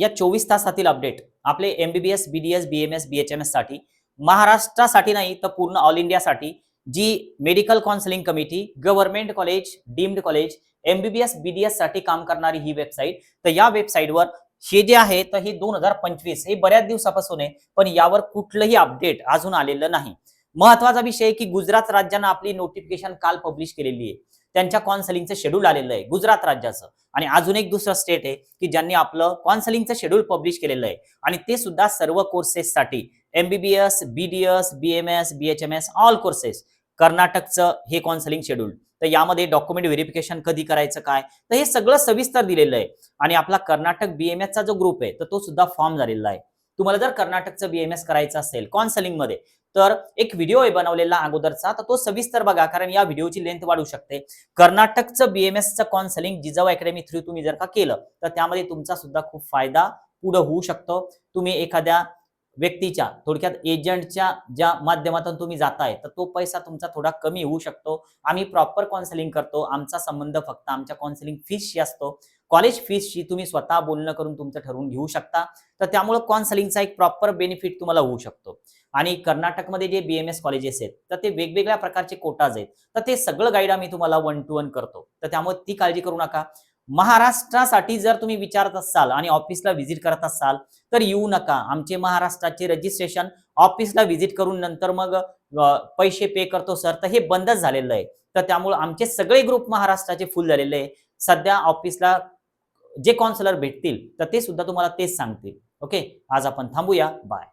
या चोवीस तासातील अपडेट आपले एमबीबीएस बीडीएस बीएमएस बीएचएमएससाठी. महाराष्ट्रासाठी नाही तर पूर्ण ऑल इंडियासाठी जी medical counselling committee government college deemed college MBBS बीडीएससाठी काम करणारी ही वेबसाईट तर या वेबसाईटवर हे जे आहे तर हे दोन हजार पंचवीस. हे बऱ्याच दिवसापासून आहे पण यावर कुठलंही अपडेट अजून आलेलं नाही. महत्त्वाचा विषय आहे की गुजरात राज्यानं आपली नोटिफिकेशन काल पब्लिश केलेली आहे. त्यांच्या कॉन्सलिंगचं शेड्यूल आलेलं आहे गुजरात राज्याचं. आणि अजून एक दुसरं स्टेट आहे की ज्यांनी आपलं कॉन्सलिंगचं शेड्यूल पब्लिश केलेलं आहे. आणि ते सुद्धा सर्व कोर्सेससाठी MBBS BDS BMS BHMS all courses कर्नाटकचं हे कॉन्सलिंग शेड्यूल तर यामध्ये डॉक्युमेंट व्हेरिफिकेशन कधी करायचं काय? तर हे सगळं सविस्तर दिलेलं आहे. आणि आपला कर्नाटक बीएमएसचा जो ग्रुप आहे तर तो सुद्धा फॉर्म झालेला आहे. तुम्हाला जर कर्नाटकचं बीएमएस करायचं असेल कॉन्सलिंगमध्ये तर एक व्हिडिओ आहे बनवलेला अगोदरचा तर तो सविस्तर बघा कारण या व्हिडिओची लेंथ वाढू शकते. कर्नाटकचं बीएमएसचं काउन्सिलिंग जिजाऊ अकॅडमी थ्रू तुम्ही जर का केलं तर त्यामध्ये तुमचा सुद्धा खूप फायदा पुढे होऊ शकतो. तुम्ही एखाद्या व्यक्तीच्या थोडक्यात एजंटच्या ज्या माध्यमातून तुम्ही जाताय तर तो पैसा तुमचा थोडा कमी होऊ शकतो. आम्ही प्रॉपर काउन्सिलिंग करतो. आमचा संबंध फक्त आमच्या काउन्सिलिंग फीसशी असतो. कॉलेज फीसशी तुम्ही स्वतः बोलणं करून तुमचं ठरवून घेऊ शकता. तर त्यामुळं कॉन्सलिंगचा एक प्रॉपर बेनिफिट तुम्हाला होऊ शकतो. आणि कर्नाटकमध्ये जे बीएमएस कॉलेजेस आहेत तर ते वेगवेगळ्या प्रकारचे कोटाज आहेत. तर ते सगळं गाईड आम्ही तुम्हाला वन टू वन करतो. तर त्यामुळे ती काळजी करू नका. महाराष्ट्रासाठी जर तुम्ही विचारत असाल आणि ऑफिसला व्हिजिट करत असाल तर येऊ नका. आमचे महाराष्ट्राचे रजिस्ट्रेशन ऑफिसला व्हिजिट करून नंतर मग पैसे पे करतो सर तर हे बंदच झालेलं आहे. तर त्यामुळे आमचे सगळे ग्रुप महाराष्ट्राचे फुल झालेले आहे. सध्या ऑफिसला जे कॉन्सलर भेटतील तर ते सुद्धा तुम्हाला तेच सांगतील. ओके आज आपण थांबूया. बाय